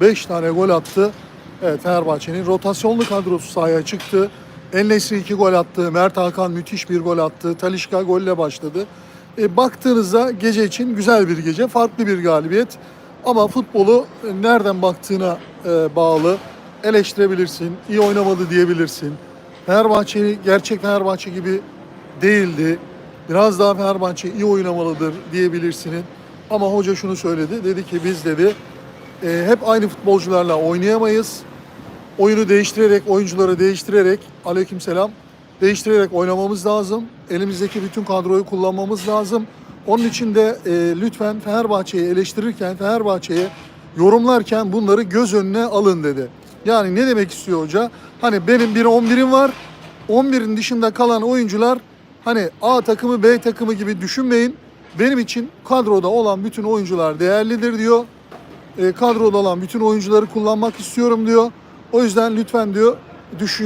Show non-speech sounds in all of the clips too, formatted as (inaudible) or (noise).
5 tane gol attı. Evet Fenerbahçe'nin rotasyonlu kadrosu sahaya çıktı. Ennesri 2 gol attı. Mert Hakan müthiş bir gol attı. Talişka golle başladı. E, baktığınızda gece için güzel bir gece. Farklı bir galibiyet. Ama futbolu e, nereden baktığına e, bağlı. Eleştirebilirsin. iyi oynamadı diyebilirsin. Fenerbahçe gerçek Fenerbahçe gibi değildi. Biraz daha Fenerbahçe iyi oynamalıdır diyebilirsiniz. Ama hoca şunu söyledi. Dedi ki biz dedi e, hep aynı futbolcularla oynayamayız. Oyunu değiştirerek, oyuncuları değiştirerek, aleykümselam, değiştirerek oynamamız lazım. Elimizdeki bütün kadroyu kullanmamız lazım. Onun için de e, lütfen Fenerbahçe'yi eleştirirken, Fenerbahçe'ye yorumlarken bunları göz önüne alın dedi. Yani ne demek istiyor hoca? Hani benim bir 11'im var. 11'in dışında kalan oyuncular hani A takımı B takımı gibi düşünmeyin. Benim için kadroda olan bütün oyuncular değerlidir diyor. E, kadroda olan bütün oyuncuları kullanmak istiyorum diyor. O yüzden lütfen diyor düş,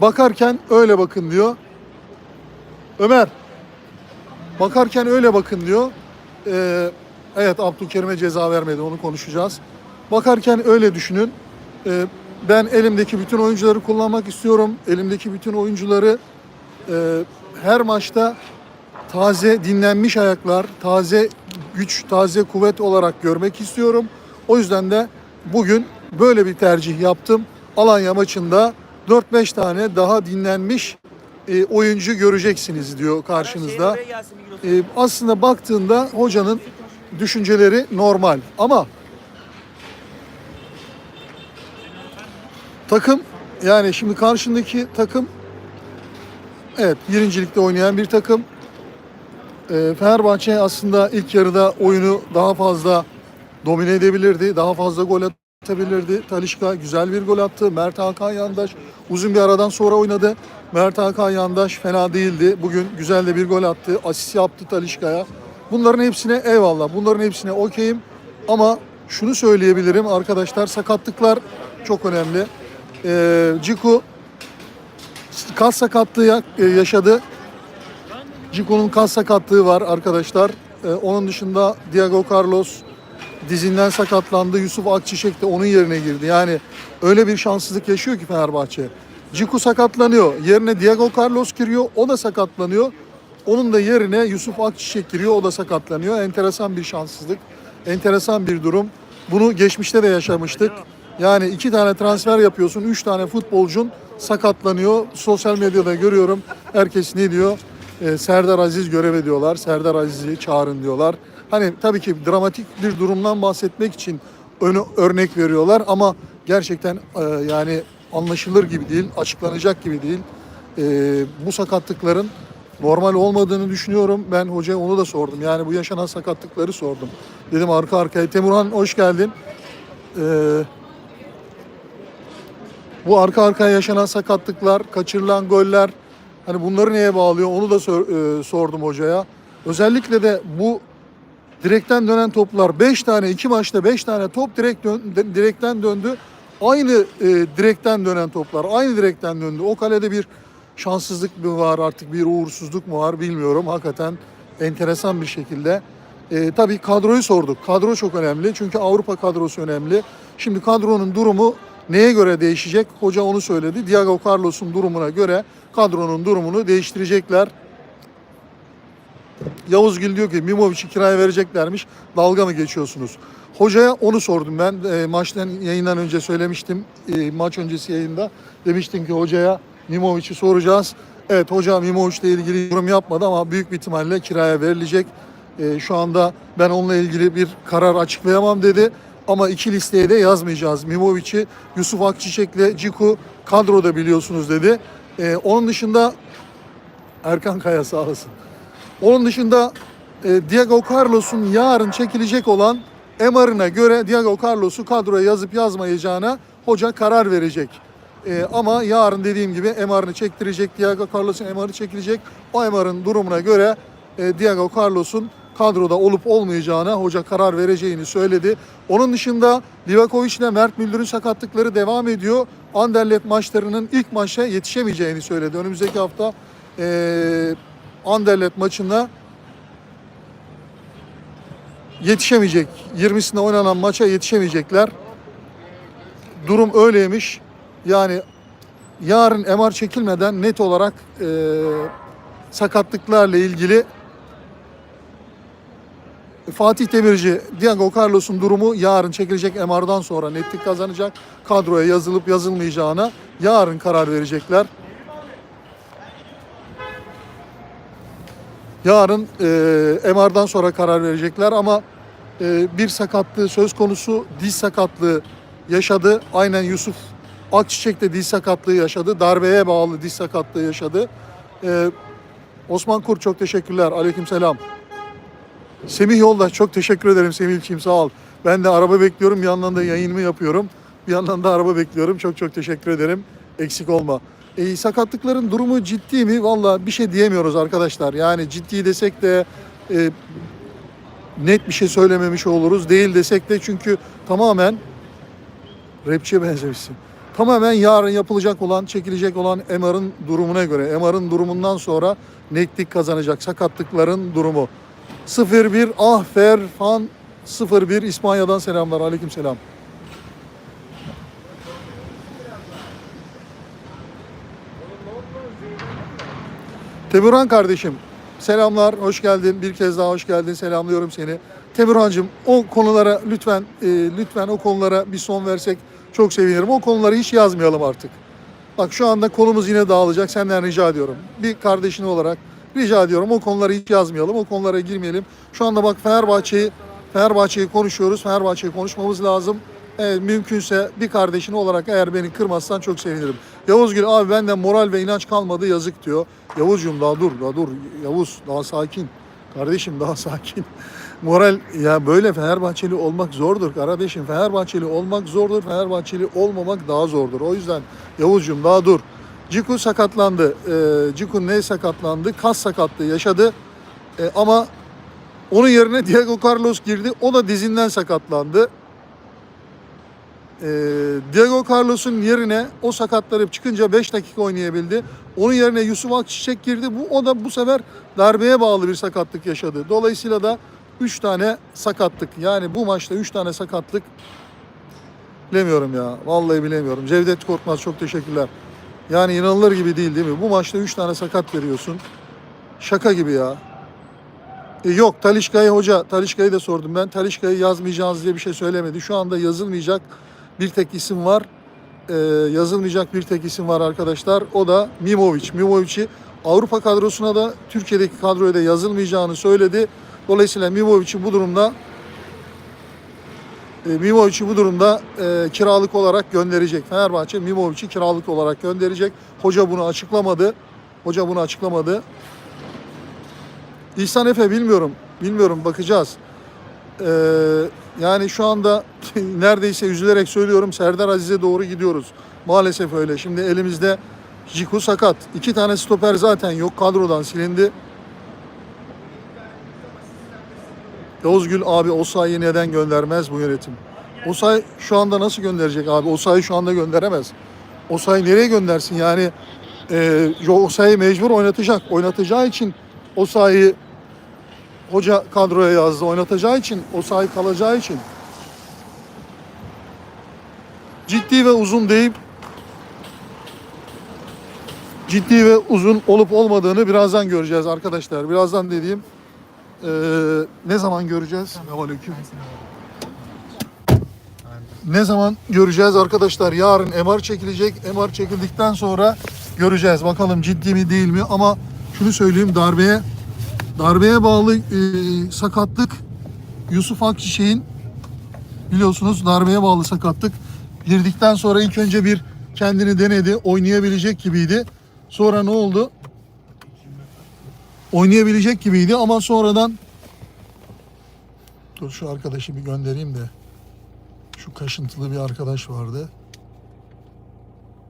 bakarken öyle bakın diyor. Ömer bakarken öyle bakın diyor. E, evet Abdülkerim'e ceza vermedi onu konuşacağız. Bakarken öyle düşünün. E, ben elimdeki bütün oyuncuları kullanmak istiyorum. Elimdeki bütün oyuncuları e, her maçta taze dinlenmiş ayaklar, taze güç, taze kuvvet olarak görmek istiyorum. O yüzden de bugün böyle bir tercih yaptım. Alanya maçında 4-5 tane daha dinlenmiş e, oyuncu göreceksiniz diyor karşınızda. E, aslında baktığında hocanın düşünceleri normal ama takım yani şimdi karşındaki takım evet birincilikte oynayan bir takım. E, Fenerbahçe aslında ilk yarıda oyunu daha fazla domine edebilirdi. Daha fazla gol atabilirdi. Talişka güzel bir gol attı. Mert Hakan Yandaş uzun bir aradan sonra oynadı. Mert Hakan Yandaş fena değildi. Bugün güzel de bir gol attı. Asist yaptı Talişka'ya. Bunların hepsine eyvallah. Bunların hepsine okeyim. Ama şunu söyleyebilirim arkadaşlar sakatlıklar çok önemli. Ee, Ciku kas sakatlığı e, yaşadı. Cico'nun kas sakatlığı var arkadaşlar. Ee, onun dışında Diego Carlos dizinden sakatlandı. Yusuf Akçiçek de onun yerine girdi. Yani öyle bir şanssızlık yaşıyor ki Fenerbahçe. Ciku sakatlanıyor. Yerine Diego Carlos giriyor. O da sakatlanıyor. Onun da yerine Yusuf Akçiçek giriyor. O da sakatlanıyor. Enteresan bir şanssızlık. Enteresan bir durum. Bunu geçmişte de yaşamıştık. Yani iki tane transfer yapıyorsun. Üç tane futbolcun sakatlanıyor. Sosyal medyada görüyorum. Herkes ne diyor? Ee, Serdar Aziz görev ediyorlar. Serdar Aziz'i çağırın diyorlar. Hani tabii ki dramatik bir durumdan bahsetmek için önü, örnek veriyorlar ama gerçekten e, yani anlaşılır gibi değil, açıklanacak gibi değil. E, bu sakatlıkların normal olmadığını düşünüyorum. Ben hocaya onu da sordum. Yani bu yaşanan sakatlıkları sordum. Dedim arka arkaya. Temurhan hoş geldin. E, bu arka arkaya yaşanan sakatlıklar, kaçırılan goller hani bunları neye bağlıyor onu da sor- e, sordum hocaya. Özellikle de bu direkten dönen toplar 5 tane 2 maçta 5 tane top direkt dön, direkten döndü. Aynı e, direkten dönen toplar aynı direkten döndü. O kalede bir şanssızlık mı var artık bir uğursuzluk mu var bilmiyorum. Hakikaten enteresan bir şekilde. E, tabii kadroyu sorduk. Kadro çok önemli çünkü Avrupa kadrosu önemli. Şimdi kadronun durumu neye göre değişecek? Hoca onu söyledi. Diego Carlos'un durumuna göre kadronun durumunu değiştirecekler. Yavuz Gül diyor ki Mimovic'i kiraya vereceklermiş. Dalga mı geçiyorsunuz? Hocaya onu sordum ben. E, maçtan yayından önce söylemiştim. E, maç öncesi yayında. Demiştim ki hocaya Mimovic'i soracağız. Evet hoca Mimovic ile ilgili yorum yapmadı ama büyük bir ihtimalle kiraya verilecek. E, şu anda ben onunla ilgili bir karar açıklayamam dedi. Ama iki listeye de yazmayacağız. Mimovic'i Yusuf Akçiçek'le Ciku kadroda biliyorsunuz dedi. E, onun dışında Erkan Kaya sağ olasın. Onun dışında e, Diego Carlos'un yarın çekilecek olan MR'ına göre Diego Carlos'u kadroya yazıp yazmayacağına hoca karar verecek. E, ama yarın dediğim gibi MR'ını çektirecek. Diego Carlos'un MR'ı çekilecek. O MR'ın durumuna göre e, Diego Carlos'un kadroda olup olmayacağına hoca karar vereceğini söyledi. Onun dışında Livakovic ile Mert Müldür'ün sakatlıkları devam ediyor. Anderlecht maçlarının ilk maça yetişemeyeceğini söyledi. Önümüzdeki hafta e, Anderlecht maçında yetişemeyecek. 20'sinde oynanan maça yetişemeyecekler. durum öyleymiş. Yani yarın MR çekilmeden net olarak e, sakatlıklarla ilgili Fatih Demirci, Diego Carlos'un durumu yarın çekilecek MR'dan sonra netlik kazanacak. Kadroya yazılıp yazılmayacağına yarın karar verecekler. Yarın e, MR'dan sonra karar verecekler ama e, bir sakatlığı söz konusu diz sakatlığı yaşadı. Aynen Yusuf Akçiçek de diz sakatlığı yaşadı. Darbeye bağlı diz sakatlığı yaşadı. E, Osman Kur çok teşekkürler. Aleykümselam. Semih Yoldaş çok teşekkür ederim Semih'ciğim sağ ol. Ben de araba bekliyorum bir yandan da yayınımı yapıyorum. Bir yandan da araba bekliyorum. Çok çok teşekkür ederim. Eksik olma. E, sakatlıkların durumu ciddi mi? Valla bir şey diyemiyoruz arkadaşlar. Yani ciddi desek de e, net bir şey söylememiş oluruz. Değil desek de çünkü tamamen rapçiye benzemişsin. Tamamen yarın yapılacak olan, çekilecek olan MR'ın durumuna göre. MR'ın durumundan sonra netlik kazanacak sakatlıkların durumu. 01 Ahfer Fan 01 İspanya'dan selamlar. Aleyküm selam. Temuran kardeşim selamlar, hoş geldin. Bir kez daha hoş geldin. Selamlıyorum seni. Temuran'cığım o konulara lütfen e, lütfen o konulara bir son versek çok sevinirim. O konuları hiç yazmayalım artık. Bak şu anda konumuz yine dağılacak. Senden rica ediyorum. Bir kardeşin olarak rica ediyorum. O konuları hiç yazmayalım. O konulara girmeyelim. Şu anda bak Fenerbahçe'yi Fenerbahçe'yi konuşuyoruz. Fenerbahçe'yi konuşmamız lazım. Evet, mümkünse bir kardeşin olarak eğer beni kırmazsan çok sevinirim. Yavuz Gül abi benden moral ve inanç kalmadı yazık diyor. Yavuzcuğum daha dur daha dur. Yavuz daha sakin. Kardeşim daha (laughs) sakin. Moral ya böyle Fenerbahçeli olmak zordur kardeşim. Fenerbahçeli olmak zordur. Fenerbahçeli olmamak daha zordur. O yüzden Yavuzcuğum daha dur. Ciku sakatlandı. Ee, Ciku ne sakatlandı? Kas sakatlığı yaşadı. Ee, ama onun yerine Diego Carlos girdi. O da dizinden sakatlandı. Ee, Diego Carlos'un yerine o sakatlanıp çıkınca 5 dakika oynayabildi. Onun yerine Yusuf Akçiçek girdi. Bu o da bu sefer darbeye bağlı bir sakatlık yaşadı. Dolayısıyla da 3 tane sakatlık. Yani bu maçta 3 tane sakatlık bilemiyorum ya. Vallahi bilemiyorum. Cevdet Korkmaz çok teşekkürler. Yani inanılır gibi değil değil mi? Bu maçta 3 tane sakat veriyorsun. Şaka gibi ya. E, yok Talişka'yı hoca, Talişka'yı da sordum ben. Talişka'yı yazmayacağız diye bir şey söylemedi. Şu anda yazılmayacak bir tek isim var. E, yazılmayacak bir tek isim var arkadaşlar. O da Mimovic. Mimovic'i Avrupa kadrosuna da Türkiye'deki kadroya da yazılmayacağını söyledi. Dolayısıyla Mimovic'i bu durumda e, Mimovic'i bu durumda e, kiralık olarak gönderecek. Fenerbahçe Mimovic'i kiralık olarak gönderecek. Hoca bunu açıklamadı. Hoca bunu açıklamadı. İhsan Efe bilmiyorum. Bilmiyorum bakacağız. Ee, yani şu anda (laughs) neredeyse üzülerek söylüyorum Serdar Aziz'e doğru gidiyoruz. Maalesef öyle. Şimdi elimizde Ciku sakat. İki tane stoper zaten yok. Kadrodan silindi. Yavuz Gül abi Osayi'yi neden göndermez bu yönetim? Osay şu anda nasıl gönderecek abi? Osay'ı şu anda gönderemez. Osay nereye göndersin? Yani e, Osay'ı mecbur oynatacak. Oynatacağı için Osay'ı hoca kadroya yazdı. Oynatacağı için, Osay kalacağı için. Ciddi ve uzun deyip ciddi ve uzun olup olmadığını birazdan göreceğiz arkadaşlar. Birazdan dediğim eee, ne zaman göreceğiz? Selamünaleyküm. Ne zaman göreceğiz arkadaşlar? Yarın MR çekilecek. MR çekildikten sonra göreceğiz. Bakalım ciddi mi değil mi? Ama şunu söyleyeyim darbeye darbeye bağlı e, sakatlık Yusuf Akçiçek'in biliyorsunuz darbeye bağlı sakatlık girdikten sonra ilk önce bir kendini denedi. Oynayabilecek gibiydi. Sonra ne oldu? Oynayabilecek gibiydi ama sonradan Dur şu arkadaşı bir göndereyim de. Şu kaşıntılı bir arkadaş vardı.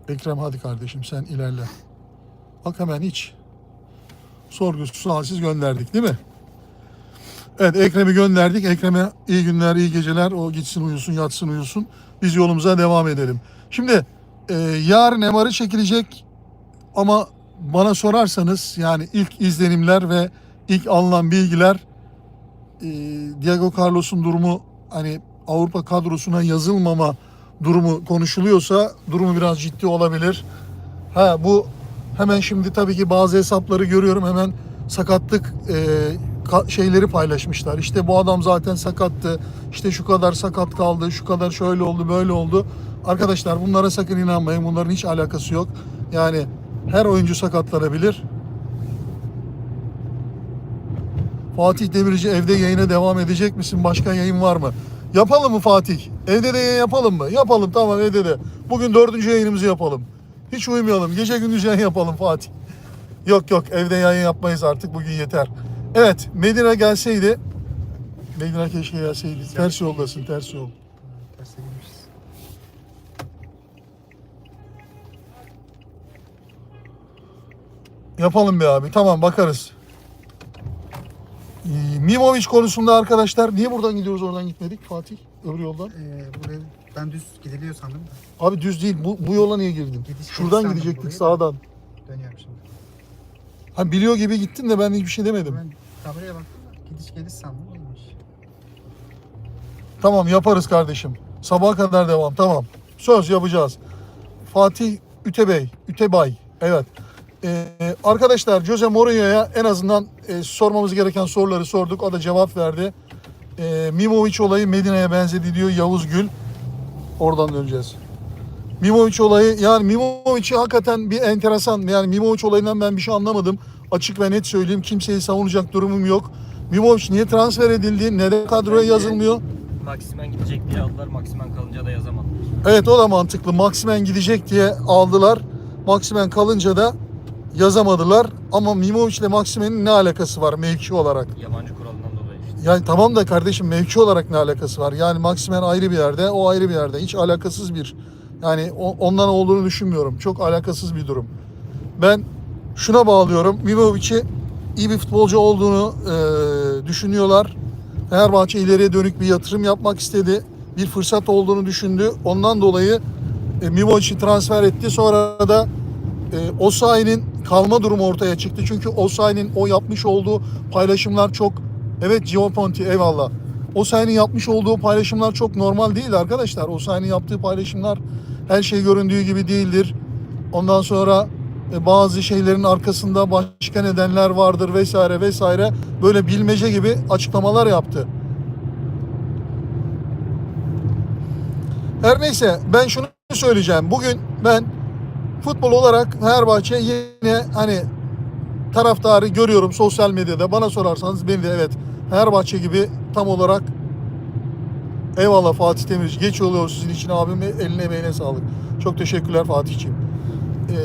Ekrem hadi kardeşim sen ilerle. Bak hemen hiç. Sorgusuz sualsiz gönderdik değil mi? Evet Ekrem'i gönderdik. Ekrem'e iyi günler, iyi geceler. O gitsin uyusun, yatsın uyusun. Biz yolumuza devam edelim. Şimdi e, yarın MR'ı çekilecek ama bana sorarsanız yani ilk izlenimler ve ilk alınan bilgiler e, Diego Carlos'un durumu hani Avrupa kadrosuna yazılmama durumu konuşuluyorsa durumu biraz ciddi olabilir. Ha bu hemen şimdi tabii ki bazı hesapları görüyorum hemen sakatlık e, şeyleri paylaşmışlar. İşte bu adam zaten sakattı. İşte şu kadar sakat kaldı, şu kadar şöyle oldu, böyle oldu. Arkadaşlar bunlara sakın inanmayın. Bunların hiç alakası yok. Yani her oyuncu sakatlanabilir. Fatih Demirci evde yayına devam edecek misin? Başka yayın var mı? Yapalım mı Fatih? Evde de yayın yapalım mı? Yapalım tamam evde de. Bugün dördüncü yayınımızı yapalım. Hiç uyumayalım. Gece gündüz yayın yapalım Fatih. Yok yok evde yayın yapmayız artık bugün yeter. Evet Medine gelseydi. Medine keşke gelseydi. Ters yoldasın ters yol. Yapalım be abi. Tamam bakarız. Ee, konusunda arkadaşlar niye buradan gidiyoruz oradan gitmedik Fatih? Öbür yoldan. Ee, buraya ben düz gidiliyor sandım da Abi düz değil. Bu, bu yola niye girdin? Gidiş Şuradan sandım gidecektik da. sağdan. dönüyorum şimdi. Ha biliyor gibi gittin de ben hiçbir şey demedim. Ben kameraya baktım da gidiş geliş sandım değilmiş. Tamam yaparız kardeşim. Sabaha kadar devam. Tamam. Söz yapacağız. Fatih Ütebey, Ütebay. Evet. Ee, arkadaşlar Jose Mourinho'ya en azından e, sormamız gereken soruları sorduk. O da cevap verdi. Ee, Mimovic olayı Medine'ye benzedi diyor Yavuz Gül. Oradan döneceğiz. Mimovic olayı yani Mimovic'i hakikaten bir enteresan yani Mimovic olayından ben bir şey anlamadım. Açık ve net söyleyeyim kimseyi savunacak durumum yok. Mimovic niye transfer edildi? Neden kadroya yazılmıyor? Maksimen gidecek diye aldılar. Maksimen kalınca da yazamadılar. Evet o da mantıklı. Maximen gidecek diye aldılar. Maximen kalınca da yazamadılar. Ama Mimovic ile Maximen'in ne alakası var mevki olarak? Yabancı kuralından dolayı işte. Yani tamam da kardeşim mevki olarak ne alakası var? Yani Maximen ayrı bir yerde, o ayrı bir yerde. Hiç alakasız bir yani ondan olduğunu düşünmüyorum. Çok alakasız bir durum. Ben şuna bağlıyorum. Mimovic'i iyi bir futbolcu olduğunu e, düşünüyorlar. Fenerbahçe ileriye dönük bir yatırım yapmak istedi. Bir fırsat olduğunu düşündü. Ondan dolayı e, Mimovic'i transfer etti. Sonra da e, Osayi'nin kalma durumu ortaya çıktı. Çünkü Osayi'nin o yapmış olduğu paylaşımlar çok evet Gioponti eyvallah. Osayi'nin yapmış olduğu paylaşımlar çok normal değil arkadaşlar. Osayi'nin yaptığı paylaşımlar her şey göründüğü gibi değildir. Ondan sonra e, bazı şeylerin arkasında başka nedenler vardır vesaire vesaire. Böyle bilmece gibi açıklamalar yaptı. Her neyse ben şunu söyleyeceğim. Bugün ben futbol olarak Fenerbahçe yine hani taraftarı görüyorum sosyal medyada. Bana sorarsanız beni de evet Fenerbahçe gibi tam olarak eyvallah Fatih Demirci. Geç oluyor sizin için abim eline emeğine sağlık. Çok teşekkürler Fatih'ciğim. Ee,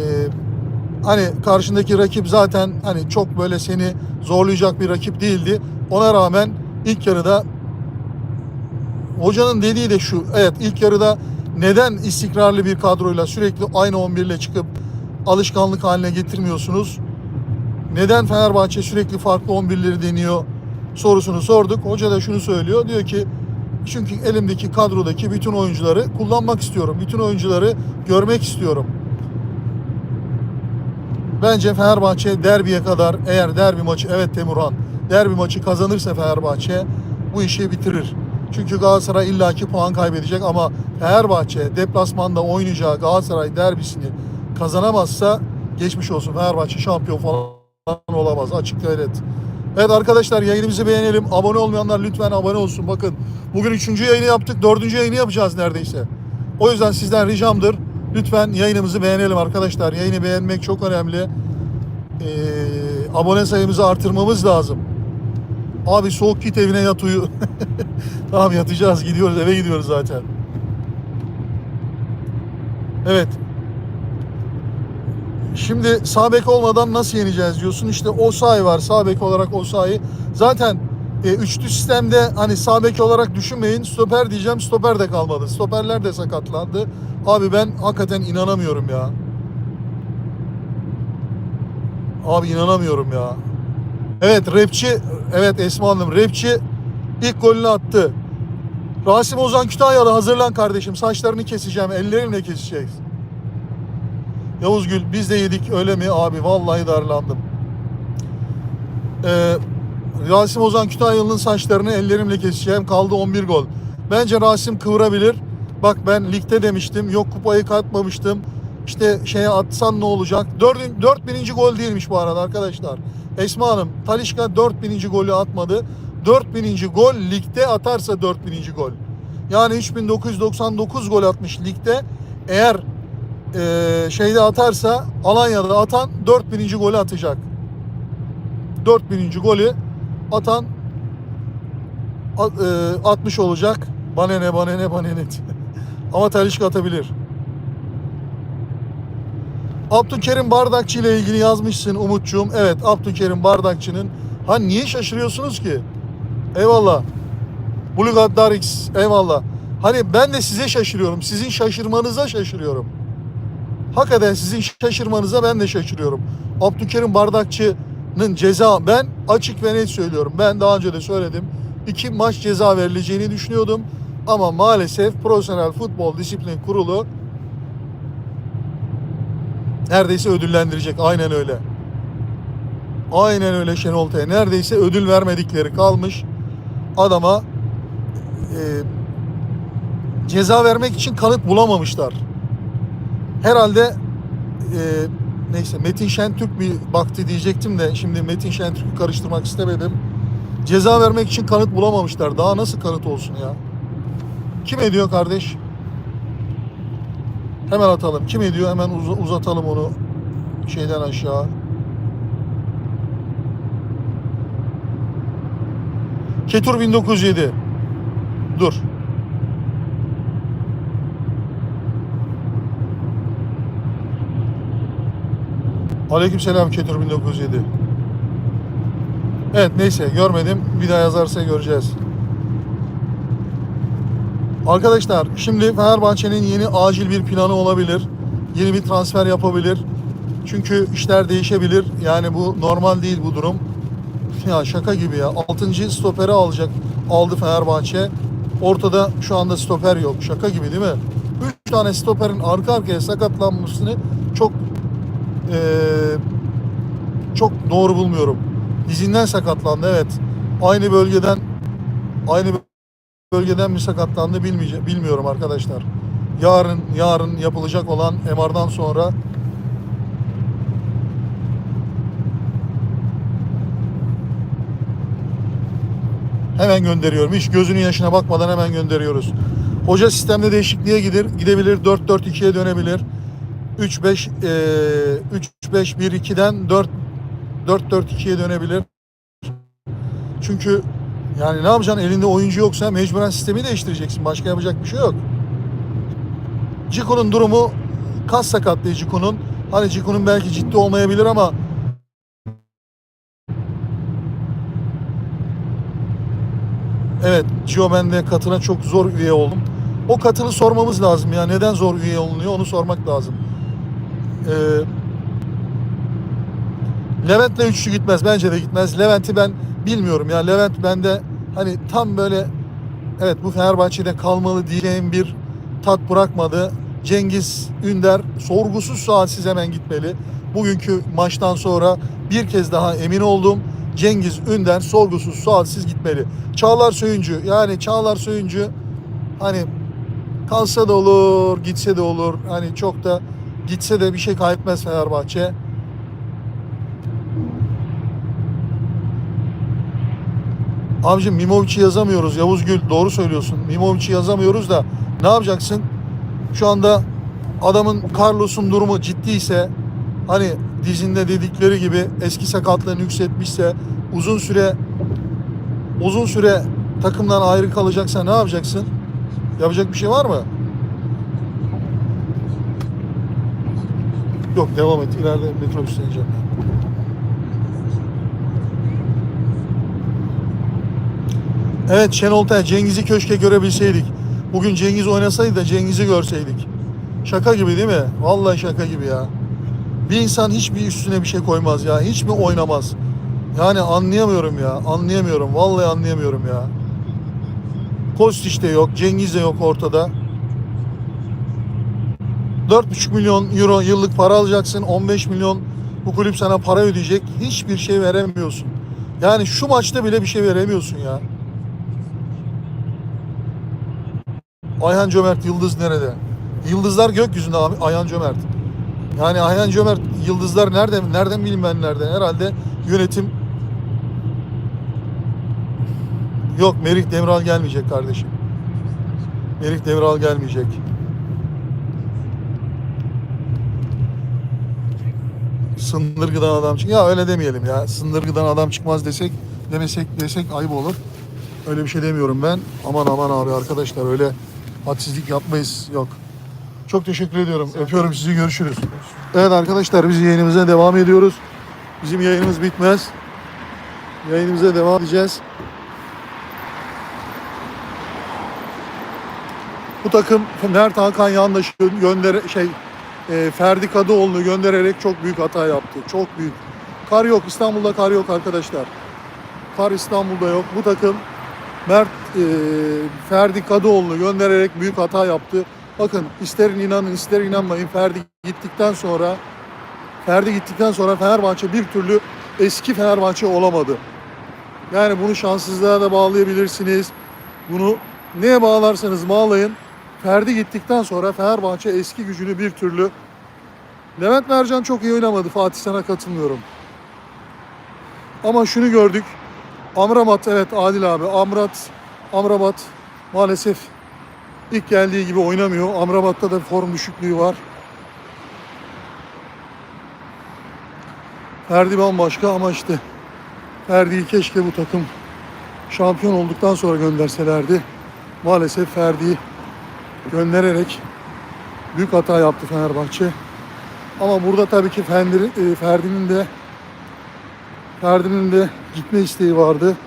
hani karşındaki rakip zaten hani çok böyle seni zorlayacak bir rakip değildi. Ona rağmen ilk yarıda hocanın dediği de şu. Evet ilk yarıda neden istikrarlı bir kadroyla sürekli aynı 11 ile çıkıp alışkanlık haline getirmiyorsunuz? Neden Fenerbahçe sürekli farklı 11'leri deniyor sorusunu sorduk. Hoca da şunu söylüyor. Diyor ki çünkü elimdeki kadrodaki bütün oyuncuları kullanmak istiyorum. Bütün oyuncuları görmek istiyorum. Bence Fenerbahçe derbiye kadar eğer derbi maçı evet Temurhan derbi maçı kazanırsa Fenerbahçe bu işi bitirir. Çünkü Galatasaray illaki puan kaybedecek ama Fenerbahçe deplasmanda oynayacağı Galatasaray derbisini kazanamazsa geçmiş olsun Fenerbahçe şampiyon falan olamaz açık gayret. Evet arkadaşlar yayınımızı beğenelim. Abone olmayanlar lütfen abone olsun. Bakın bugün üçüncü yayını yaptık. Dördüncü yayını yapacağız neredeyse. O yüzden sizden ricamdır. Lütfen yayınımızı beğenelim arkadaşlar. Yayını beğenmek çok önemli. Ee, abone sayımızı artırmamız lazım. Abi soğuk git evine yat uyu. (laughs) tamam yatacağız gidiyoruz eve gidiyoruz zaten. Evet. Şimdi sağ bek olmadan nasıl yeneceğiz diyorsun. İşte Osayi var sağ bek olarak Osayi. Zaten e, üçlü sistemde hani sağ bek olarak düşünmeyin. Stoper diyeceğim stoper de kalmadı. Stoperler de sakatlandı. Abi ben hakikaten inanamıyorum ya. Abi inanamıyorum ya. Evet rapçi, evet Esma Hanım rapçi ilk golünü attı. Rasim Ozan Kütahyalı hazırlan kardeşim. Saçlarını keseceğim, ellerimle keseceğiz. Yavuz Gül biz de yedik öyle mi abi? Vallahi darlandım. Ee, Rasim Ozan Kütahyalı'nın saçlarını ellerimle keseceğim. Kaldı 11 gol. Bence Rasim kıvırabilir. Bak ben ligde demiştim. Yok kupayı katmamıştım. İşte şeye atsan ne olacak? Dördün, dört bininci gol değilmiş bu arada arkadaşlar. Esma Hanım, Talişka dört bininci golü atmadı. Dört bininci gol ligde atarsa dört bininci gol. Yani 3999 gol atmış ligde. Eğer eee, şeyde atarsa Alanya'da atan 4000. golü atacak. 4000. golü atan at- eee, 60 olacak. Bana ne bana ne bana ne. (laughs) Ama Talişka atabilir. Abdülkerim Bardakçı ile ilgili yazmışsın Umutcuğum. Evet Abdülkerim Bardakçı'nın. Ha niye şaşırıyorsunuz ki? Eyvallah. Blue Gaddar X. Eyvallah. Hani ben de size şaşırıyorum. Sizin şaşırmanıza şaşırıyorum. Hakikaten sizin şaşırmanıza ben de şaşırıyorum. Abdülkerim Bardakçı'nın ceza ben açık ve net söylüyorum. Ben daha önce de söyledim. İki maç ceza verileceğini düşünüyordum. Ama maalesef Profesyonel Futbol Disiplin Kurulu neredeyse ödüllendirecek. Aynen öyle. Aynen öyle Şenol T. Neredeyse ödül vermedikleri kalmış. Adama e, ceza vermek için kanıt bulamamışlar. Herhalde e, neyse Metin Şentürk bir baktı diyecektim de şimdi Metin Şentürk'ü karıştırmak istemedim. Ceza vermek için kanıt bulamamışlar. Daha nasıl kanıt olsun ya? Kim ediyor kardeş? Hemen atalım. Kim ediyor? Hemen uz- uzatalım onu şeyden aşağı. Ketur 1907. Dur. Aleykümselam Ketur 1907. Evet neyse görmedim. Bir daha yazarsa göreceğiz. Arkadaşlar şimdi Fenerbahçe'nin yeni acil bir planı olabilir. Yeni bir transfer yapabilir. Çünkü işler değişebilir. Yani bu normal değil bu durum. Ya şaka gibi ya. 6. stoperi alacak. Aldı Fenerbahçe. Ortada şu anda stoper yok. Şaka gibi değil mi? 3 tane stoperin arka arkaya sakatlanmasını çok eee, çok doğru bulmuyorum. Dizinden sakatlandı evet. Aynı bölgeden aynı bölgeden mi sakatlandı bilmiyorum arkadaşlar. Yarın yarın yapılacak olan MR'dan sonra hemen gönderiyorum. Hiç gözünün yaşına bakmadan hemen gönderiyoruz. Hoca sistemde değişikliğe gider, gidebilir. 4-4-2'ye dönebilir. 3-5 eee, 3-5-1-2'den 4 4-4-2'ye dönebilir. Çünkü yani ne yapacaksın elinde oyuncu yoksa mecburen sistemi değiştireceksin. Başka yapacak bir şey yok. Ciko'nun durumu kas sakatlığı Ciko'nun. Hani Ciko'nun belki ciddi olmayabilir ama Evet, Gio ben de katına çok zor üye oldum. O katını sormamız lazım ya. Neden zor üye olunuyor onu sormak lazım. Ee, Levent'le üçlü gitmez. Bence de gitmez. Levent'i ben bilmiyorum ya. Levent bende hani tam böyle evet bu Fenerbahçe'de kalmalı diyeceğim bir tat bırakmadı. Cengiz Ünder sorgusuz sualsiz hemen gitmeli. Bugünkü maçtan sonra bir kez daha emin oldum. Cengiz Ünder sorgusuz sualsiz gitmeli. Çağlar Söyüncü yani Çağlar Söyüncü hani kalsa da olur, gitse de olur. Hani çok da gitse de bir şey kaybetmez Fenerbahçe. Abicim Mimovic'i yazamıyoruz Yavuz Gül doğru söylüyorsun. Mimovic'i yazamıyoruz da ne yapacaksın? Şu anda adamın Carlos'un durumu ciddiyse hani dizinde dedikleri gibi eski sakatlığını yükseltmişse uzun süre uzun süre takımdan ayrı kalacaksa ne yapacaksın? Yapacak bir şey var mı? Yok devam et. İleride metrobüse ineceğim. Evet Şenol Tel, Cengiz'i köşke görebilseydik. Bugün Cengiz oynasaydı da Cengiz'i görseydik. Şaka gibi değil mi? Vallahi şaka gibi ya. Bir insan hiçbir üstüne bir şey koymaz ya. Hiç mi oynamaz? Yani anlayamıyorum ya. Anlayamıyorum. Vallahi anlayamıyorum ya. Kostiç de yok. Cengiz de yok ortada. 4,5 milyon euro yıllık para alacaksın. 15 milyon bu kulüp sana para ödeyecek. Hiçbir şey veremiyorsun. Yani şu maçta bile bir şey veremiyorsun ya. Ayhan Cömert Yıldız nerede? Yıldızlar gökyüzünde abi Ayhan Cömert. Yani Ayhan Cömert yıldızlar nerede? Nereden bileyim ben nerede? Herhalde yönetim Yok Merih Demiral gelmeyecek kardeşim. Merih Demiral gelmeyecek. Sındırgıdan adam çık. Ya öyle demeyelim ya. Sındırgıdan adam çıkmaz desek demesek desek ayıp olur. Öyle bir şey demiyorum ben. Aman aman abi arkadaşlar öyle hadsizlik yapmayız. Yok. Çok teşekkür ediyorum. Öpüyorum sizi. Görüşürüz. Evet arkadaşlar biz yayınımıza devam ediyoruz. Bizim yayınımız bitmez. Yayınımıza devam edeceğiz. Bu takım Mert Hakan Yandaş'ı gönder şey e, Ferdi Kadıoğlu'nu göndererek çok büyük hata yaptı. Çok büyük. Kar yok. İstanbul'da kar yok arkadaşlar. Kar İstanbul'da yok. Bu takım Mert e, Ferdi Kadıoğlu'nu göndererek büyük hata yaptı. Bakın isterin inanın ister inanmayın Ferdi gittikten sonra Ferdi gittikten sonra Fenerbahçe bir türlü eski Fenerbahçe olamadı. Yani bunu şanssızlığa da bağlayabilirsiniz. Bunu neye bağlarsanız bağlayın. Ferdi gittikten sonra Fenerbahçe eski gücünü bir türlü Levent Mercan çok iyi oynamadı. Fatih sana katılmıyorum. Ama şunu gördük. Amrabat evet Adil abi. Amrat Amrabat maalesef ilk geldiği gibi oynamıyor. Amrabat'ta da form düşüklüğü var. Ferdi bambaşka ama işte Ferdi'yi keşke bu takım şampiyon olduktan sonra gönderselerdi. Maalesef Ferdi'yi göndererek büyük hata yaptı Fenerbahçe. Ama burada tabii ki e, Ferdi'nin de Ferdi'nin de gitme isteği vardı.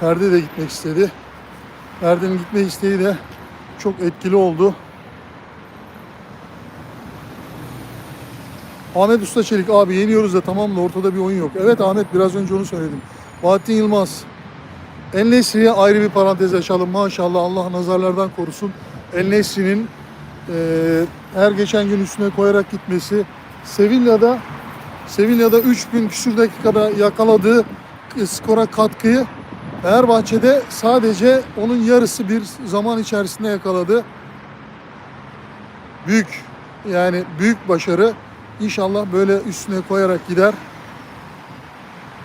Ferdi de gitmek istedi. Ferdi'nin gitme isteği de çok etkili oldu. Ahmet Usta Çelik abi yeniyoruz da tamam da ortada bir oyun yok. Evet Ahmet biraz önce onu söyledim. Bahattin Yılmaz. El-Nesri'ye ayrı bir parantez açalım. Maşallah Allah nazarlardan korusun. El-Nesri'nin eee, her geçen gün üstüne koyarak gitmesi. Sevilla'da Sevilla'da 3000 küsür dakikada yakaladığı skora katkıyı Fenerbahçe'de sadece onun yarısı bir zaman içerisinde yakaladı. Büyük yani büyük başarı. İnşallah böyle üstüne koyarak gider.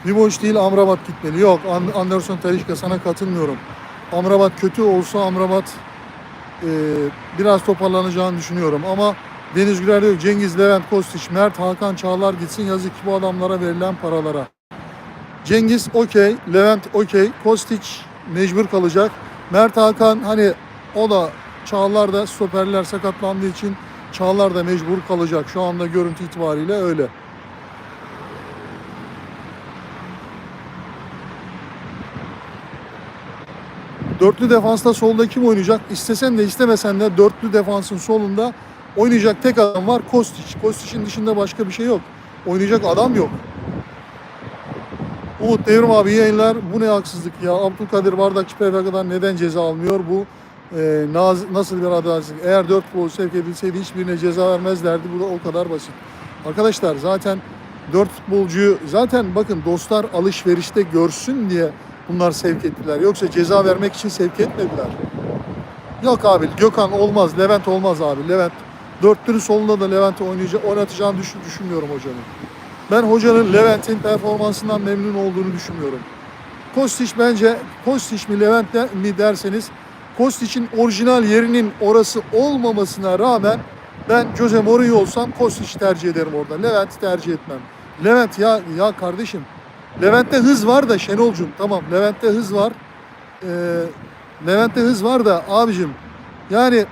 Bir boş değil Amrabat gitmeli. Yok An- Anderson Talişka sana katılmıyorum. Amrabat kötü olsa Amrabat e, biraz toparlanacağını düşünüyorum ama Deniz Güler diyor Cengiz, Levent, Kostiç, Mert, Hakan, Çağlar gitsin yazık ki bu adamlara verilen paralara. Cengiz okey, Levent okey, Kostiç mecbur kalacak. Mert Hakan hani o da Çağlar da stoperler sakatlandığı için Çağlar da mecbur kalacak. Şu anda görüntü itibariyle öyle. Dörtlü defansta solda kim oynayacak? İstesen de istemesen de dörtlü defansın solunda oynayacak tek adam var Kostić. Kostić'in dışında başka bir şey yok. Oynayacak adam yok. Umut Devrim abi yayınlar. Bu ne haksızlık ya. Abdülkadir Bardakçı PVK'dan neden ceza almıyor? Bu e, naz- nasıl bir adaletsizlik? Eğer 4 futbol sevk edilseydi hiçbirine ceza vermezlerdi. Bu da o kadar basit. Arkadaşlar zaten 4 futbolcuyu zaten bakın dostlar alışverişte görsün diye bunlar sevk ettiler. Yoksa ceza vermek için sevk etmediler. Yok abi Gökhan olmaz, Levent olmaz abi. Levent dörtlünün solunda da Levent'i oynayacak, oynatacağını düşün, düşünmüyorum hocanın. Ben hocanın Levent'in performansından memnun olduğunu düşünmüyorum. Kostić bence Kostić mi Levent mi derseniz Kostić'in orijinal yerinin orası olmamasına rağmen ben Jose Mourinho olsam Kostić tercih ederim orada. Levent'i tercih etmem. Levent ya ya kardeşim Levent'te hız var da Şenolcum tamam Levent'te hız var. Ee, Levent'te hız var da abicim yani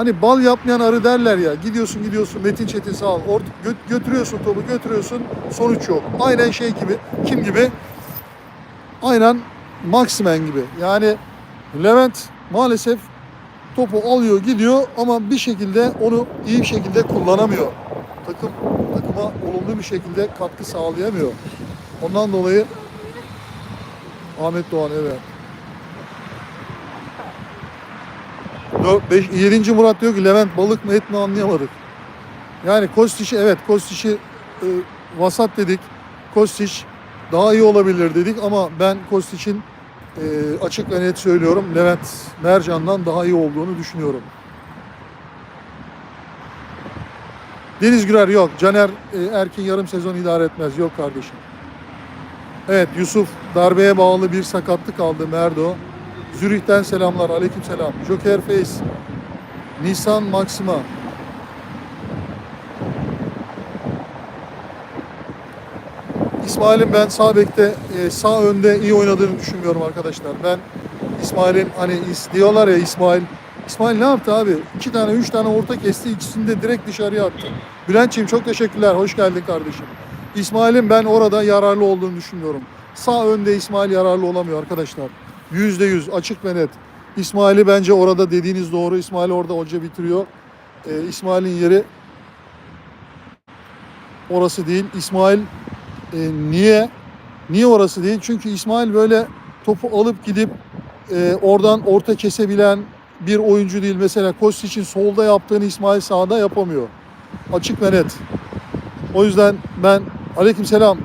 hani bal yapmayan arı derler ya gidiyorsun gidiyorsun Metin Çetin sağ ol Ort gö- götürüyorsun topu götürüyorsun sonuç yok. Aynen şey gibi kim gibi aynen Maximen gibi yani Levent maalesef topu alıyor gidiyor ama bir şekilde onu iyi bir şekilde kullanamıyor. Takım takıma olumlu bir şekilde katkı sağlayamıyor. Ondan dolayı Ahmet Doğan evet. 5, 7. Murat diyor ki Levent balık mı et mi anlayamadık. Yani Kostiç'i evet Kostiç'i e, vasat dedik. Kostiç daha iyi olabilir dedik ama ben Kostiç'in e, açık ve net söylüyorum Levent Mercan'dan daha iyi olduğunu düşünüyorum. Deniz Gürer yok. Caner e, Erkin yarım sezon idare etmez. Yok kardeşim. Evet Yusuf darbeye bağlı bir sakatlık aldı Merdo. Zürih'ten selamlar. Aleyküm selam. Joker Face. Nisan Maxima. İsmail'in ben sağ bekte, e, sağ önde iyi oynadığını düşünmüyorum arkadaşlar. Ben İsmail'in hani diyorlar ya İsmail. İsmail ne yaptı abi? İki tane, üç tane orta kesti. ikisini de direkt dışarıya attı. Bülent'ciğim çok teşekkürler. Hoş geldin kardeşim. İsmail'in ben orada yararlı olduğunu düşünmüyorum. Sağ önde İsmail yararlı olamıyor arkadaşlar. Yüzde yüz açık ve net. İsmail'i bence orada dediğiniz doğru. İsmail orada hoca bitiriyor. Ee, İsmail'in yeri orası değil. İsmail e, niye? Niye orası değil? Çünkü İsmail böyle topu alıp gidip e, oradan orta kesebilen bir oyuncu değil. Mesela Kostic'in solda yaptığını İsmail sağda yapamıyor. Açık ve net. O yüzden ben aleykümselam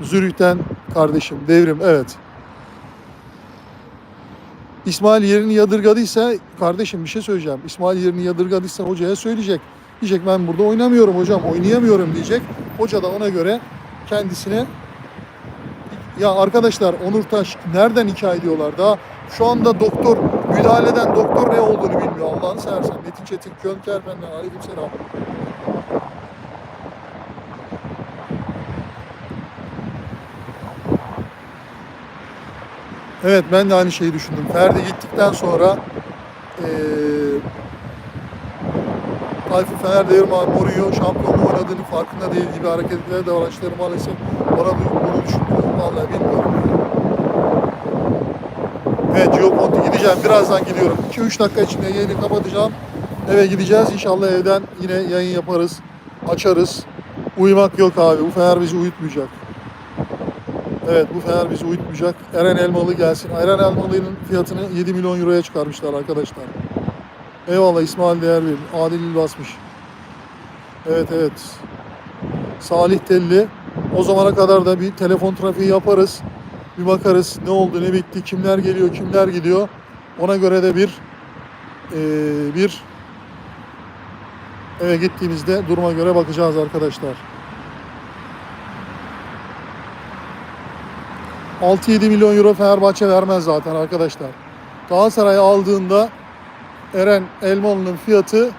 Zürih'ten kardeşim devrim evet. İsmail yerini yadırgadıysa kardeşim bir şey söyleyeceğim. İsmail yerini yadırgadıysa hocaya söyleyecek. Diyecek ben burada oynamıyorum hocam oynayamıyorum diyecek. Hoca da ona göre kendisine ya arkadaşlar Onur Taş nereden hikaye ediyorlar daha şu anda doktor müdahaleden doktor ne olduğunu bilmiyor Allah'ını seversen Metin Çetin Könker benden aleykümselam. Evet ben de aynı şeyi düşündüm. Ferdi gittikten sonra eee Tayfun Fener Devirman Mourinho şampiyonluğu oynadığını farkında değil gibi hareketleri davranışları maalesef bana bunu düşündürüyor. Vallahi bilmiyorum. Evet Geoponti gideceğim. Birazdan gidiyorum. 2-3 dakika içinde yayını kapatacağım. Eve gideceğiz. İnşallah evden yine yayın yaparız. Açarız. Uyumak yok abi. Bu Fener bizi uyutmayacak. Evet bu Fener bizi uyutmayacak. Eren Elmalı gelsin. Eren Elmalı'nın fiyatını 7 milyon euroya çıkarmışlar arkadaşlar. Eyvallah İsmail Değer Bey. Adil İl basmış. Evet evet. Salih Telli. O zamana kadar da bir telefon trafiği yaparız. Bir bakarız ne oldu ne bitti, kimler geliyor, kimler gidiyor. Ona göre de bir eee, bir eve gittiğimizde duruma göre bakacağız arkadaşlar. 6-7 milyon euro Fenerbahçe vermez zaten arkadaşlar. Galatasaray aldığında Eren Elmalı'nın fiyatı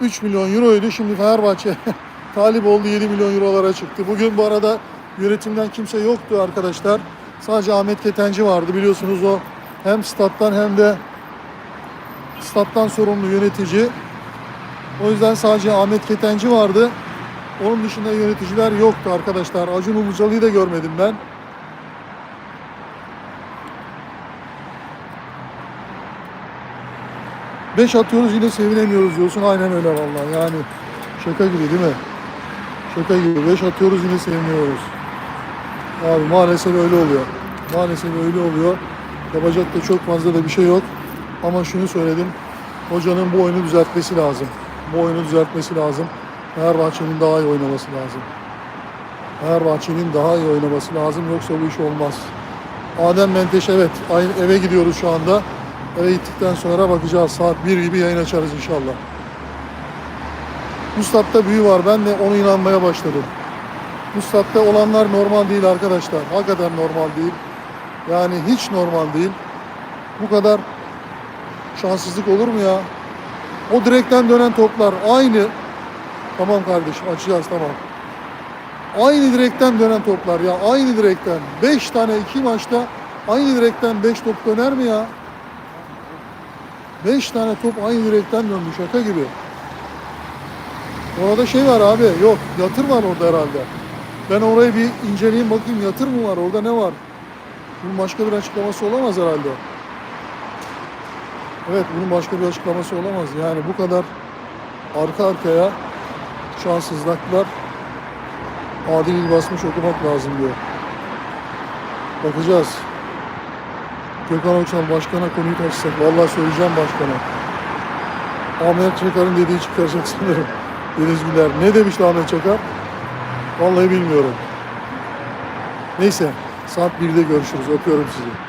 3 milyon euroydu. Şimdi Fenerbahçe (laughs) talip oldu 7 milyon eurolara çıktı. Bugün bu arada yönetimden kimse yoktu arkadaşlar. Sadece Ahmet Ketenci vardı biliyorsunuz o hem stat'tan hem de stat'tan sorumlu yönetici. O yüzden sadece Ahmet Ketenci vardı. Onun dışında yöneticiler yoktu arkadaşlar. Acun Ilıcalı'yı da görmedim ben. Beş atıyoruz yine sevinemiyoruz diyorsun. Aynen öyle vallahi. Yani şaka gibi değil mi? Şaka gibi. Beş atıyoruz yine seviniyoruz. Abi maalesef öyle oluyor. Maalesef öyle oluyor. Yapacak da çok fazla da bir şey yok. Ama şunu söyledim. Hocanın bu oyunu düzeltmesi lazım. Bu oyunu düzeltmesi lazım. Fenerbahçe'nin daha iyi oynaması lazım. Fenerbahçe'nin daha iyi oynaması lazım. Yoksa bu iş olmaz. Adem Menteş evet. Aynı eve gidiyoruz şu anda. Eve gittikten sonra bakacağız. Saat 1 gibi yayın açarız inşallah. Bu statta büyü var. Ben de onu inanmaya başladım. Bu statta olanlar normal değil arkadaşlar. Hakikaten normal değil. Yani hiç normal değil. Bu kadar şanssızlık olur mu ya? O direkten dönen toplar aynı. Tamam kardeşim açacağız tamam. Aynı direkten dönen toplar ya aynı direkten. 5 tane iki maçta aynı direkten 5 top döner mi ya? 5 tane top aynı direkten döndü şaka gibi. Orada şey var abi yok yatır var orada herhalde. Ben orayı bir inceleyeyim bakayım yatır mı var orada ne var? Bunun başka bir açıklaması olamaz herhalde. Evet bunun başka bir açıklaması olamaz. Yani bu kadar arka arkaya şanssızlıklar adil il basmış okumak lazım diyor. Bakacağız. Gökhan Öçal başkana konuyu taşısak. Vallahi söyleyeceğim başkana. Ahmet Çakar'ın dediği çıkaracak sanırım. Deniz Güler. Ne demişti Ahmet Çakar? Vallahi bilmiyorum. Neyse. Saat 1'de görüşürüz. Öpüyorum sizi.